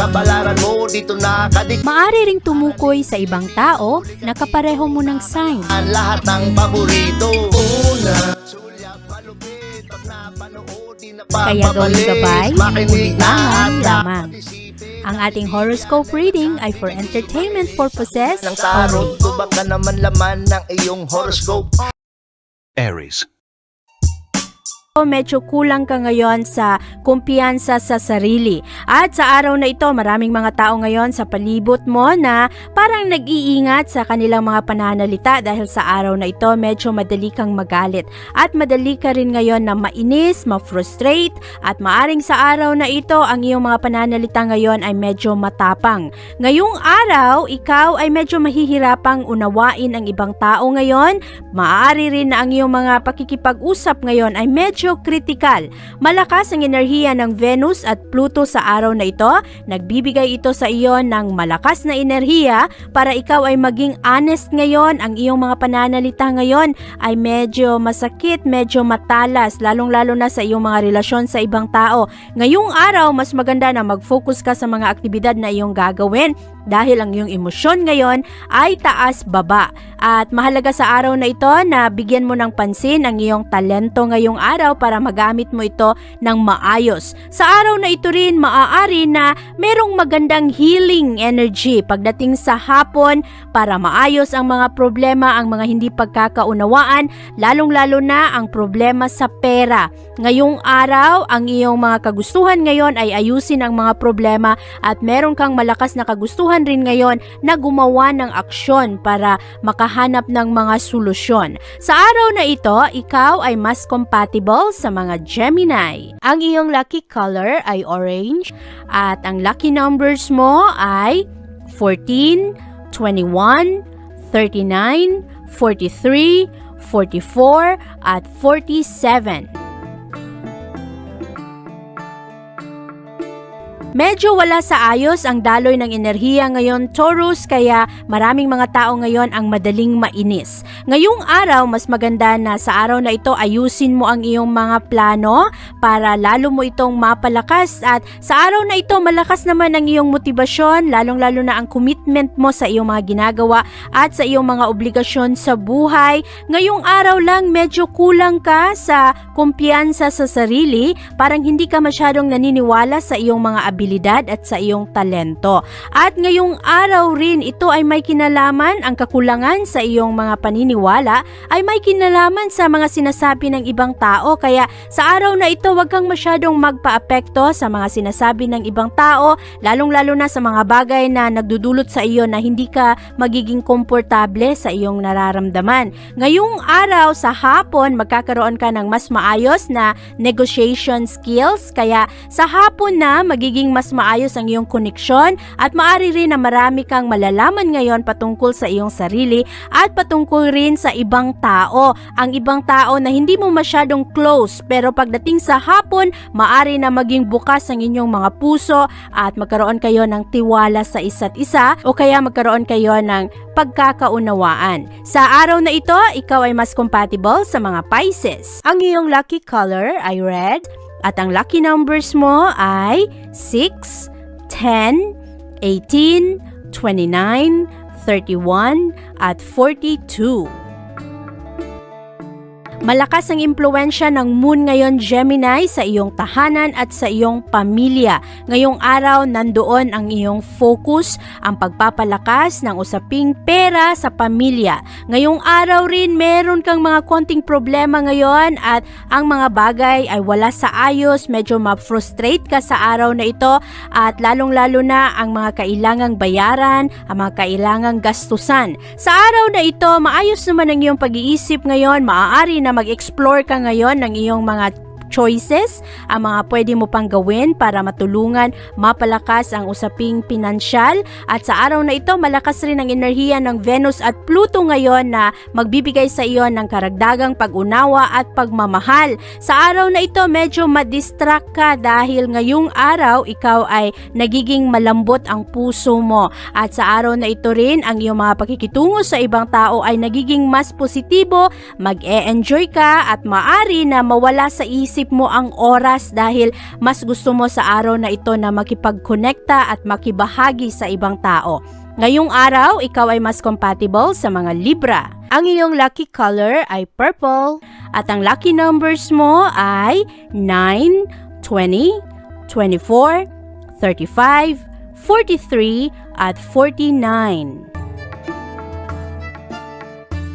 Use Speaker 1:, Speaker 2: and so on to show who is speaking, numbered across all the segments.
Speaker 1: Kabalaran mo dito nakadik
Speaker 2: Maari ring tumukoy sa ibang tao na kapareho mo ng sign.
Speaker 1: ang lahat ng paborito Una, sulyap malupit Pag napanood, di na
Speaker 2: Kaya
Speaker 1: papapalit.
Speaker 2: gabay,
Speaker 1: Makinig na
Speaker 2: lamang. Ang ating horoscope reading ay for entertainment purposes
Speaker 1: ng tarot
Speaker 2: only.
Speaker 1: Baka naman laman ng iyong horoscope
Speaker 3: Aries.
Speaker 2: O medyo kulang ka ngayon sa kumpiyansa sa sarili. At sa araw na ito, maraming mga tao ngayon sa palibot mo na parang nag-iingat sa kanilang mga pananalita dahil sa araw na ito medyo madali kang magalit. At madali ka rin ngayon na mainis, ma-frustrate at maaring sa araw na ito ang iyong mga pananalita ngayon ay medyo matapang. Ngayong araw, ikaw ay medyo mahihirapang unawain ang ibang tao ngayon Maaari rin na ang iyong mga pakikipag-usap ngayon ay medyo kritikal. Malakas ang enerhiya ng Venus at Pluto sa araw na ito. Nagbibigay ito sa iyo ng malakas na enerhiya para ikaw ay maging honest ngayon. Ang iyong mga pananalita ngayon ay medyo masakit, medyo matalas, lalong-lalo na sa iyong mga relasyon sa ibang tao. Ngayong araw, mas maganda na mag-focus ka sa mga aktibidad na iyong gagawin dahil ang iyong emosyon ngayon ay taas-baba. At mahalaga sa araw na ito na bigyan mo ng pansin ang iyong talento ngayong araw para magamit mo ito ng maayos. Sa araw na ito rin maaari na merong magandang healing energy pagdating sa hapon para maayos ang mga problema, ang mga hindi pagkakaunawaan, lalong-lalo na ang problema sa pera. Ngayong araw, ang iyong mga kagustuhan ngayon ay ayusin ang mga problema at meron kang malakas na kagustuhan rin ngayon na gumawa ng aksyon para makahanap ng mga solusyon. Sa araw na ito, ikaw ay mas compatible sa mga Gemini. Ang iyong lucky color ay orange at ang lucky numbers mo ay 14, 21, 39, 43, 44 at 47. Medyo wala sa ayos ang daloy ng enerhiya ngayon Taurus kaya maraming mga tao ngayon ang madaling mainis. Ngayong araw mas maganda na sa araw na ito ayusin mo ang iyong mga plano para lalo mo itong mapalakas at sa araw na ito malakas naman ang iyong motibasyon lalong lalo na ang commitment mo sa iyong mga ginagawa at sa iyong mga obligasyon sa buhay. Ngayong araw lang medyo kulang ka sa kumpiyansa sa sarili parang hindi ka masyadong naniniwala sa iyong mga abilidad at sa iyong talento. At ngayong araw rin ito ay may kinalaman ang kakulangan sa iyong mga paniniwala ay may kinalaman sa mga sinasabi ng ibang tao kaya sa araw na ito wag kang masyadong magpaapekto sa mga sinasabi ng ibang tao lalong-lalo na sa mga bagay na nagdudulot sa iyo na hindi ka magiging komportable sa iyong nararamdaman. Ngayong araw sa hapon magkakaroon ka ng mas maayos na negotiation skills kaya sa hapon na magiging mas maayos ang iyong koneksyon at maari rin na marami kang malalaman ngayon patungkol sa iyong sarili at patungkol rin sa ibang tao. Ang ibang tao na hindi mo masyadong close pero pagdating sa hapon, maari na maging bukas ang inyong mga puso at magkaroon kayo ng tiwala sa isa't isa o kaya magkaroon kayo ng pagkakaunawaan. Sa araw na ito, ikaw ay mas compatible sa mga Pisces. Ang iyong lucky color ay red at ang lucky numbers mo ay 6, 10, 18, 29, 31, at 42. Malakas ang impluensya ng moon ngayon Gemini sa iyong tahanan at sa iyong pamilya. Ngayong araw nandoon ang iyong focus, ang pagpapalakas ng usaping pera sa pamilya. Ngayong araw rin meron kang mga konting problema ngayon at ang mga bagay ay wala sa ayos, medyo ma-frustrate ka sa araw na ito at lalong-lalo na ang mga kailangang bayaran, ang mga kailangang gastusan. Sa araw na ito, maayos naman ang iyong pag-iisip ngayon, maaari na na mag-explore ka ngayon ng iyong mga choices, ang mga pwede mo pang gawin para matulungan mapalakas ang usaping pinansyal at sa araw na ito malakas rin ang enerhiya ng Venus at Pluto ngayon na magbibigay sa iyo ng karagdagang pag-unawa at pagmamahal. Sa araw na ito medyo madistract ka dahil ngayong araw ikaw ay nagiging malambot ang puso mo at sa araw na ito rin ang iyong mga pakikitungo sa ibang tao ay nagiging mas positibo, mag-e-enjoy ka at maari na mawala sa isip mo ang oras dahil mas gusto mo sa araw na ito na makipagkonekta at makibahagi sa ibang tao. Ngayong araw, ikaw ay mas compatible sa mga Libra. Ang iyong lucky color ay purple at ang lucky numbers mo ay 9, 20, 24, 35, 43 at 49.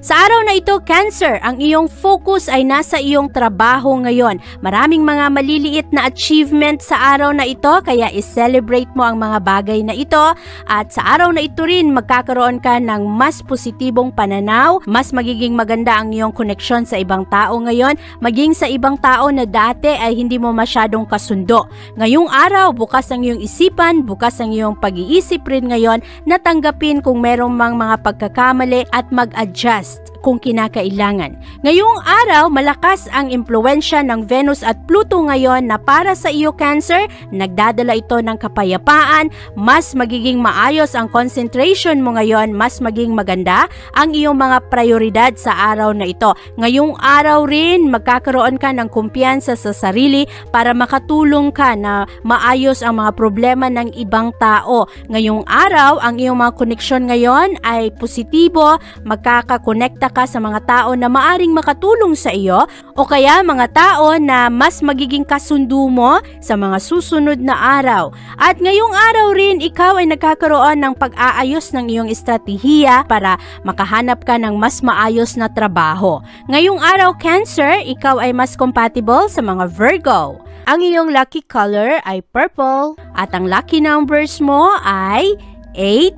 Speaker 2: Sa araw na ito, Cancer, ang iyong focus ay nasa iyong trabaho ngayon. Maraming mga maliliit na achievement sa araw na ito, kaya i-celebrate mo ang mga bagay na ito. At sa araw na ito rin, magkakaroon ka ng mas positibong pananaw, mas magiging maganda ang iyong koneksyon sa ibang tao ngayon, maging sa ibang tao na dati ay hindi mo masyadong kasundo. Ngayong araw, bukas ang iyong isipan, bukas ang iyong pag-iisip rin ngayon na tanggapin kung merong mang mga pagkakamali at mag-adjust podcast. Kung kinakailangan. Ngayong araw, malakas ang impluensya ng Venus at Pluto ngayon na para sa iyo Cancer, nagdadala ito ng kapayapaan, mas magiging maayos ang concentration mo ngayon, mas maging maganda ang iyong mga prioridad sa araw na ito. Ngayong araw rin, magkakaroon ka ng kumpiyansa sa sarili para makatulong ka na maayos ang mga problema ng ibang tao. Ngayong araw, ang iyong mga koneksyon ngayon ay positibo, magkakakonekta ka sa mga tao na maaring makatulong sa iyo o kaya mga tao na mas magiging kasundo mo sa mga susunod na araw. At ngayong araw rin, ikaw ay nagkakaroon ng pag-aayos ng iyong estratehiya para makahanap ka ng mas maayos na trabaho. Ngayong araw, Cancer, ikaw ay mas compatible sa mga Virgo. Ang iyong lucky color ay purple at ang lucky numbers mo ay 8,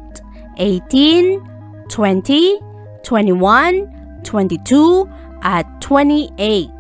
Speaker 2: 18, 20, 21, 22, at 28.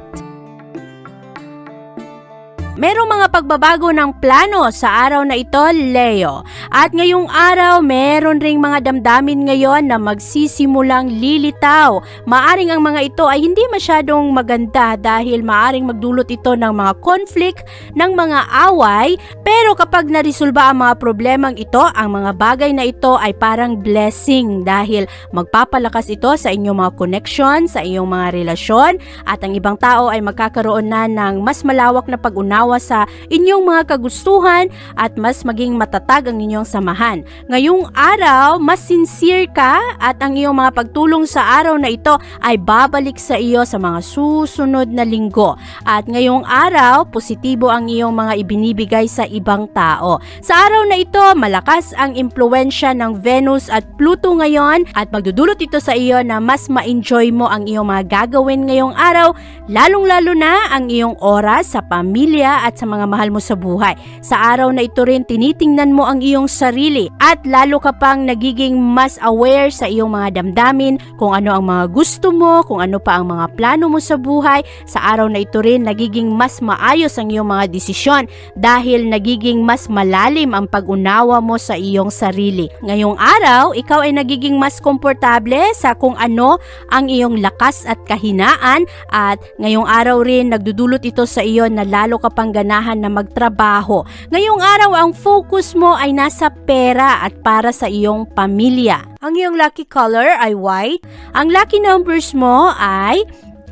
Speaker 2: Merong mga pagbabago ng plano sa araw na ito, Leo. At ngayong araw, meron ring mga damdamin ngayon na magsisimulang lilitaw. Maaring ang mga ito ay hindi masyadong maganda dahil maaring magdulot ito ng mga conflict, ng mga away. Pero kapag naresolba ang mga problemang ito, ang mga bagay na ito ay parang blessing dahil magpapalakas ito sa inyong mga connection, sa iyong mga relasyon at ang ibang tao ay magkakaroon na ng mas malawak na pag-unawa sa inyong mga kagustuhan at mas maging matatag ang inyong samahan. Ngayong araw, mas sincere ka at ang iyong mga pagtulong sa araw na ito ay babalik sa iyo sa mga susunod na linggo. At ngayong araw, positibo ang iyong mga ibinibigay sa ibang tao. Sa araw na ito, malakas ang impluensya ng Venus at Pluto ngayon at magdudulot ito sa iyo na mas ma-enjoy mo ang iyong mga gagawin ngayong araw, lalong-lalo na ang iyong oras sa pamilya at sa mga mahal mo sa buhay. Sa araw na ito rin, tinitingnan mo ang iyong sarili at lalo ka pang nagiging mas aware sa iyong mga damdamin, kung ano ang mga gusto mo, kung ano pa ang mga plano mo sa buhay. Sa araw na ito rin, nagiging mas maayos ang iyong mga desisyon dahil nagiging mas malalim ang pag-unawa mo sa iyong sarili. Ngayong araw, ikaw ay nagiging mas komportable sa kung ano ang iyong lakas at kahinaan at ngayong araw rin nagdudulot ito sa iyo na lalo ka pang ganahan na magtrabaho. Ngayong araw ang focus mo ay nasa pera at para sa iyong pamilya. Ang iyong lucky color ay white. Ang lucky numbers mo ay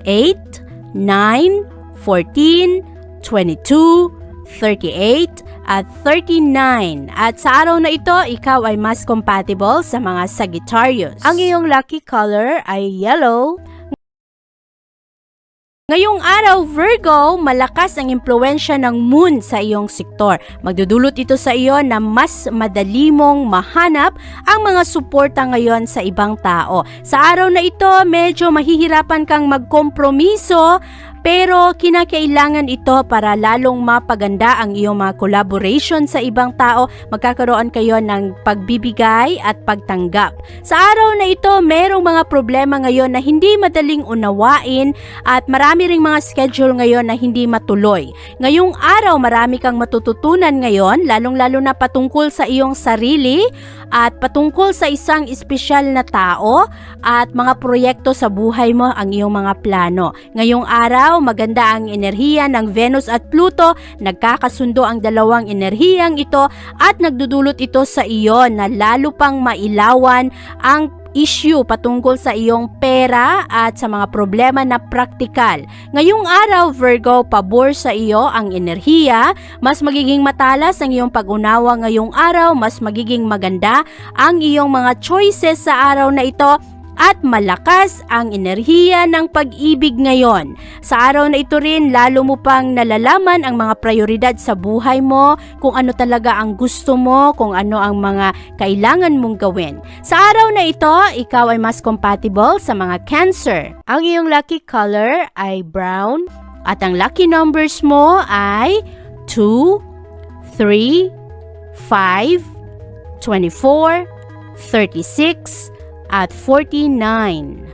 Speaker 2: 8, 9, 14, 22, 38, at 39. At sa araw na ito, ikaw ay mas compatible sa mga Sagittarius. Ang iyong lucky color ay yellow. Ngayong araw, Virgo, malakas ang impluensya ng moon sa iyong sektor. Magdudulot ito sa iyo na mas madali mong mahanap ang mga suporta ngayon sa ibang tao. Sa araw na ito, medyo mahihirapan kang magkompromiso Pero kinakailangan ito para lalong mapaganda ang iyong mga collaboration sa ibang tao. Magkakaroon kayo ng pagbibigay at pagtanggap. Sa araw na ito, merong mga problema ngayon na hindi madaling unawain at marami ring mga schedule ngayon na hindi matuloy. Ngayong araw, marami kang matututunan ngayon, lalong-lalo na patungkol sa iyong sarili at patungkol sa isang espesyal na tao at mga proyekto sa buhay mo ang iyong mga plano. Ngayong araw, maganda ang enerhiya ng Venus at Pluto, nagkakasundo ang dalawang enerhiyang ito at nagdudulot ito sa iyo na lalo pang mailawan ang issue patungkol sa iyong pera at sa mga problema na praktikal. Ngayong araw, Virgo, pabor sa iyo ang enerhiya, mas magiging matalas ang iyong pag-unawa ngayong araw, mas magiging maganda ang iyong mga choices sa araw na ito at malakas ang enerhiya ng pag-ibig ngayon. Sa araw na ito rin, lalo mo pang nalalaman ang mga prioridad sa buhay mo, kung ano talaga ang gusto mo, kung ano ang mga kailangan mong gawin. Sa araw na ito, ikaw ay mas compatible sa mga cancer. Ang iyong lucky color ay brown at ang lucky numbers mo ay 2, 3, 5, 24, 36, at 49.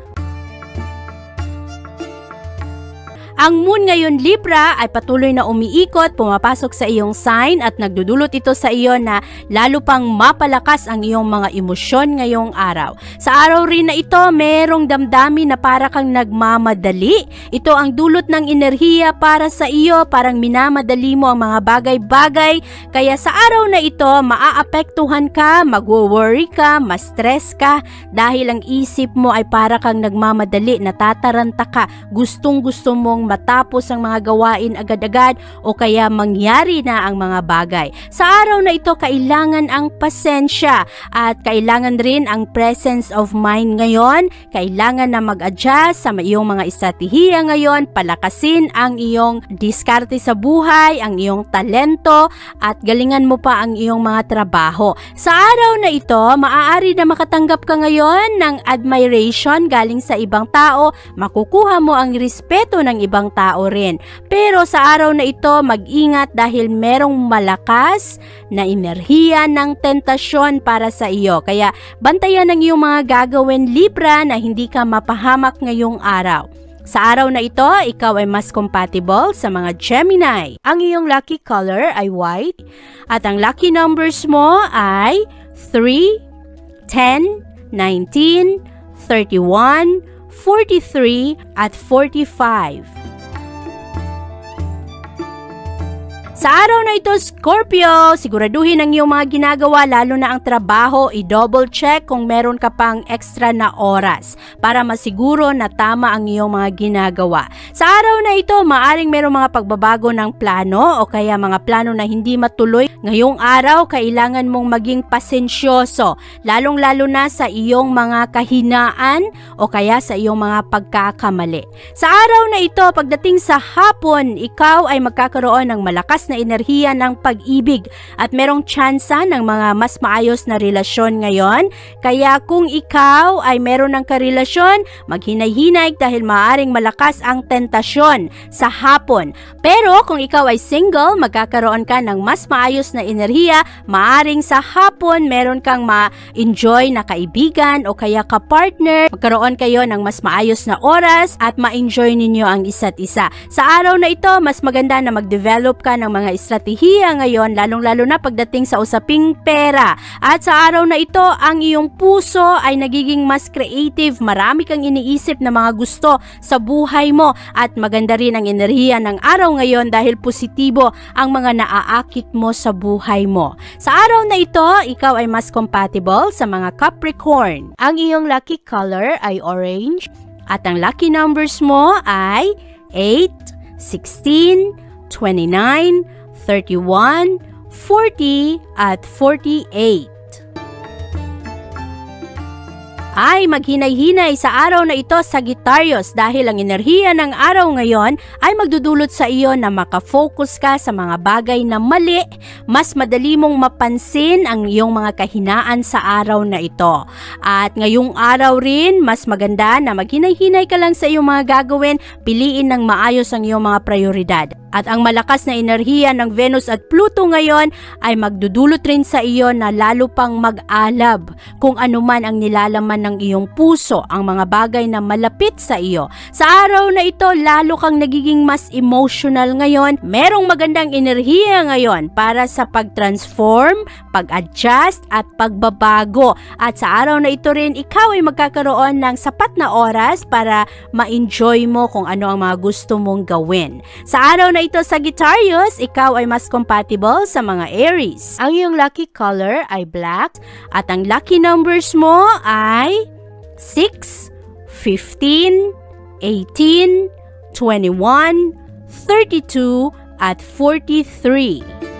Speaker 2: Ang moon ngayon Libra ay patuloy na umiikot, pumapasok sa iyong sign at nagdudulot ito sa iyo na lalo pang mapalakas ang iyong mga emosyon ngayong araw. Sa araw rin na ito, merong damdamin na para kang nagmamadali. Ito ang dulot ng enerhiya para sa iyo, parang minamadali mo ang mga bagay-bagay. Kaya sa araw na ito, maaapektuhan ka, magwo-worry ka, ma-stress ka dahil ang isip mo ay para kang nagmamadali, natataranta ka, gustong gusto mong matapos ang mga gawain agad-agad o kaya mangyari na ang mga bagay. Sa araw na ito, kailangan ang pasensya at kailangan rin ang presence of mind ngayon. Kailangan na mag-adjust sa iyong mga estratehiya ngayon, palakasin ang iyong diskarte sa buhay, ang iyong talento at galingan mo pa ang iyong mga trabaho. Sa araw na ito, maaari na makatanggap ka ngayon ng admiration galing sa ibang tao, makukuha mo ang respeto ng ibang tao rin. Pero sa araw na ito, mag-ingat dahil merong malakas na enerhiya ng tentasyon para sa iyo. Kaya bantayan ang iyong mga gagawin Libra na hindi ka mapahamak ngayong araw. Sa araw na ito, ikaw ay mas compatible sa mga Gemini. Ang iyong lucky color ay white at ang lucky numbers mo ay 3, 10, 19, 31, 43 at 45. Sa araw na ito, Scorpio, siguraduhin ang iyong mga ginagawa lalo na ang trabaho, i-double check kung meron ka pang extra na oras para masiguro na tama ang iyong mga ginagawa. Sa araw na ito, maaring merong mga pagbabago ng plano o kaya mga plano na hindi matuloy. Ngayong araw, kailangan mong maging pasensyoso, lalong-lalo na sa iyong mga kahinaan o kaya sa iyong mga pagkakamali. Sa araw na ito, pagdating sa hapon, ikaw ay magkakaroon ng malakas na enerhiya ng pag-ibig at merong tsansa ng mga mas maayos na relasyon ngayon. Kaya kung ikaw ay meron ng karelasyon, maghinay-hinay dahil maaring malakas ang tentasyon sa hapon. Pero kung ikaw ay single, magkakaroon ka ng mas maayos na enerhiya, maaring sa hapon meron kang ma-enjoy na kaibigan o kaya ka-partner, magkaroon kayo ng mas maayos na oras at ma-enjoy ninyo ang isa't isa. Sa araw na ito, mas maganda na mag-develop ka ng mga estratehiya ngayon, lalong-lalo na pagdating sa usaping pera. At sa araw na ito, ang iyong puso ay nagiging mas creative, marami kang iniisip na mga gusto sa buhay mo at maganda rin ang enerhiya ng araw ngayon dahil positibo ang mga naaakit mo sa buhay mo. Sa araw na ito, ikaw ay mas compatible sa mga Capricorn. Ang iyong lucky color ay orange at ang lucky numbers mo ay 8, 16, 29, 31, 40 at 48. ay maghinay-hinay sa araw na ito Sagittarius dahil ang enerhiya ng araw ngayon ay magdudulot sa iyo na makafocus ka sa mga bagay na mali, mas madali mong mapansin ang iyong mga kahinaan sa araw na ito. At ngayong araw rin, mas maganda na maghinay-hinay ka lang sa iyong mga gagawin, piliin ng maayos ang iyong mga prioridad. At ang malakas na enerhiya ng Venus at Pluto ngayon ay magdudulot rin sa iyo na lalo pang mag-alab kung ano man ang nilalaman ng iyong puso, ang mga bagay na malapit sa iyo. Sa araw na ito, lalo kang nagiging mas emotional ngayon. Merong magandang enerhiya ngayon para sa pag-transform, pag-adjust at pagbabago. At sa araw na ito rin, ikaw ay magkakaroon ng sapat na oras para ma-enjoy mo kung ano ang mga gusto mong gawin. Sa araw na ito, Sagittarius, ikaw ay mas compatible sa mga Aries. Ang iyong lucky color ay black at ang lucky numbers mo ay 6, 15, 18, 21, 32, at 43.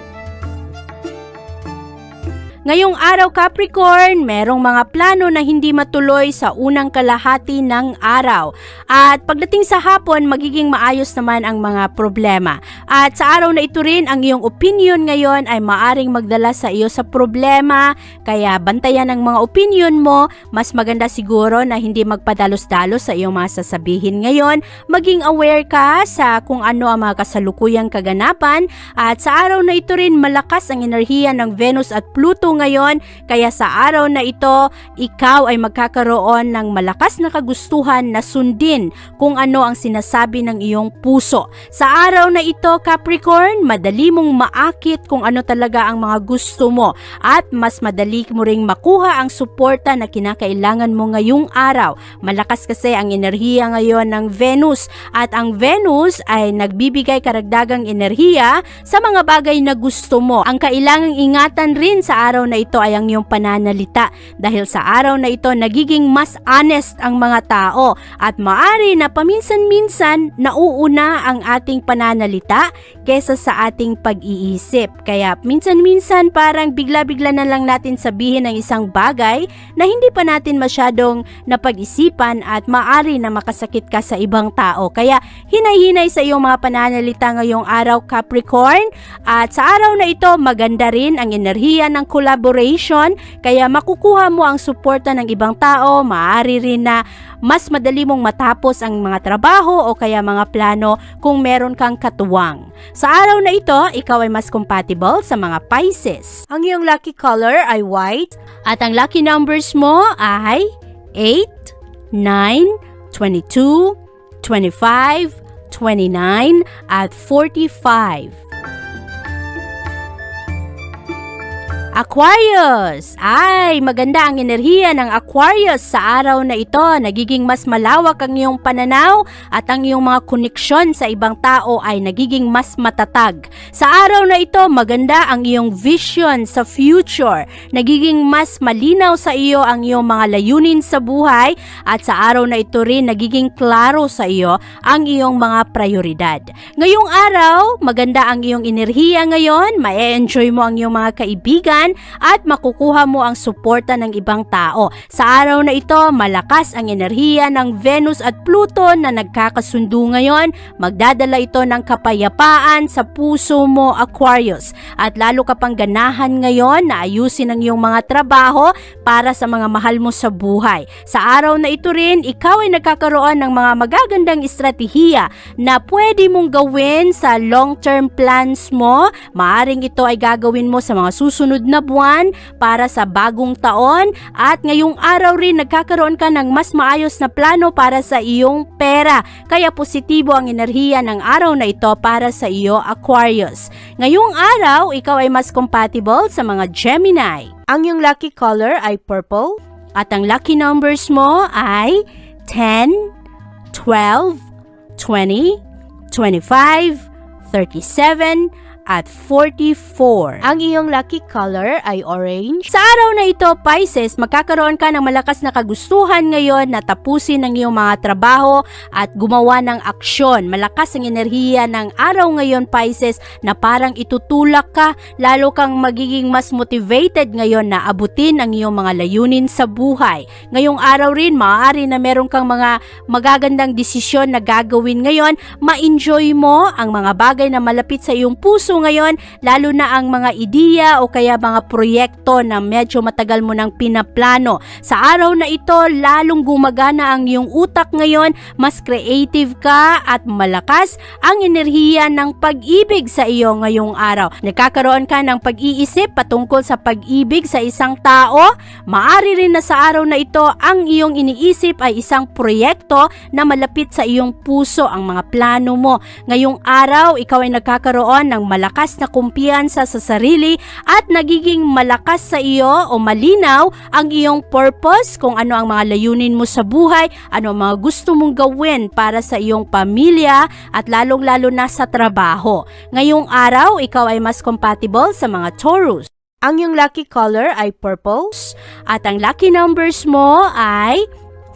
Speaker 2: Ngayong araw Capricorn, merong mga plano na hindi matuloy sa unang kalahati ng araw. At pagdating sa hapon, magiging maayos naman ang mga problema. At sa araw na ito rin, ang iyong opinion ngayon ay maaring magdala sa iyo sa problema. Kaya bantayan ang mga opinion mo. Mas maganda siguro na hindi magpadalos-dalos sa iyong mga sasabihin ngayon. Maging aware ka sa kung ano ang mga kasalukuyang kaganapan. At sa araw na ito rin, malakas ang enerhiya ng Venus at Pluto ngayon. Kaya sa araw na ito, ikaw ay magkakaroon ng malakas na kagustuhan na sundin kung ano ang sinasabi ng iyong puso. Sa araw na ito, Capricorn, madali mong maakit kung ano talaga ang mga gusto mo at mas madali mo ring makuha ang suporta na kinakailangan mo ngayong araw. Malakas kasi ang enerhiya ngayon ng Venus at ang Venus ay nagbibigay karagdagang enerhiya sa mga bagay na gusto mo. Ang kailangang ingatan rin sa araw na ito ay ang iyong pananalita dahil sa araw na ito nagiging mas honest ang mga tao at maari na paminsan-minsan nauuna ang ating pananalita kesa sa ating pag-iisip. Kaya minsan-minsan parang bigla-bigla na lang natin sabihin ng isang bagay na hindi pa natin masyadong napag-isipan at maari na makasakit ka sa ibang tao. Kaya hinay-hinay sa iyong mga pananalita ngayong araw Capricorn at sa araw na ito maganda rin ang enerhiya ng collaboration kaya makukuha mo ang suporta ng ibang tao, maaari rin na mas madali mong matapos ang mga trabaho o kaya mga plano kung meron kang katuwang. Sa araw na ito, ikaw ay mas compatible sa mga Pisces. Ang iyong lucky color ay white at ang lucky numbers mo ay 8, 9, 22, 25, 29, at 45. Aquarius! Ay, maganda ang enerhiya ng Aquarius sa araw na ito. Nagiging mas malawak ang iyong pananaw at ang iyong mga koneksyon sa ibang tao ay nagiging mas matatag. Sa araw na ito, maganda ang iyong vision sa future. Nagiging mas malinaw sa iyo ang iyong mga layunin sa buhay at sa araw na ito rin nagiging klaro sa iyo ang iyong mga prioridad. Ngayong araw, maganda ang iyong enerhiya ngayon, ma-enjoy mo ang iyong mga kaibigan at makukuha mo ang suporta ng ibang tao. Sa araw na ito, malakas ang enerhiya ng Venus at Pluto na nagkakasundo ngayon. Magdadala ito ng kapayapaan sa puso mo, Aquarius. At lalo ka pang ganahan ngayon na ayusin ang iyong mga trabaho para sa mga mahal mo sa buhay. Sa araw na ito rin, ikaw ay nagkakaroon ng mga magagandang estratehiya na pwede mong gawin sa long-term plans mo. Maaring ito ay gagawin mo sa mga susunod na buwan para sa bagong taon at ngayong araw rin nagkakaroon ka ng mas maayos na plano para sa iyong pera. Kaya positibo ang enerhiya ng araw na ito para sa iyo Aquarius. Ngayong araw, ikaw ay mas compatible sa mga Gemini. Ang iyong lucky color ay purple at ang lucky numbers mo ay 10, 12, 20, 25, 37, at 44. Ang iyong lucky color ay orange. Sa araw na ito, Pisces, magkakaroon ka ng malakas na kagustuhan ngayon na tapusin ang iyong mga trabaho at gumawa ng aksyon. Malakas ang enerhiya ng araw ngayon, Pisces, na parang itutulak ka, lalo kang magiging mas motivated ngayon na abutin ang iyong mga layunin sa buhay. Ngayong araw rin, maaari na meron kang mga magagandang desisyon na gagawin ngayon, ma-enjoy mo ang mga bagay na malapit sa iyong puso ngayon, lalo na ang mga ideya o kaya mga proyekto na medyo matagal mo nang pinaplano. Sa araw na ito, lalong gumagana ang iyong utak ngayon, mas creative ka at malakas ang enerhiya ng pag-ibig sa iyo ngayong araw. Nagkakaroon ka ng pag-iisip patungkol sa pag-ibig sa isang tao, maari rin na sa araw na ito ang iyong iniisip ay isang proyekto na malapit sa iyong puso ang mga plano mo. Ngayong araw, ikaw ay nagkakaroon ng malakas na kumpiyansa sa sarili at nagiging malakas sa iyo o malinaw ang iyong purpose kung ano ang mga layunin mo sa buhay, ano ang mga gusto mong gawin para sa iyong pamilya at lalong-lalo na sa trabaho. Ngayong araw, ikaw ay mas compatible sa mga Taurus. Ang iyong lucky color ay purple at ang lucky numbers mo ay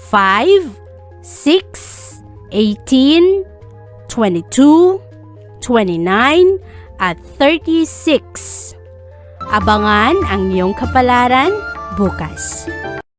Speaker 2: 5, 6, 18, 22, 29, at 36. Abangan ang iyong kapalaran bukas.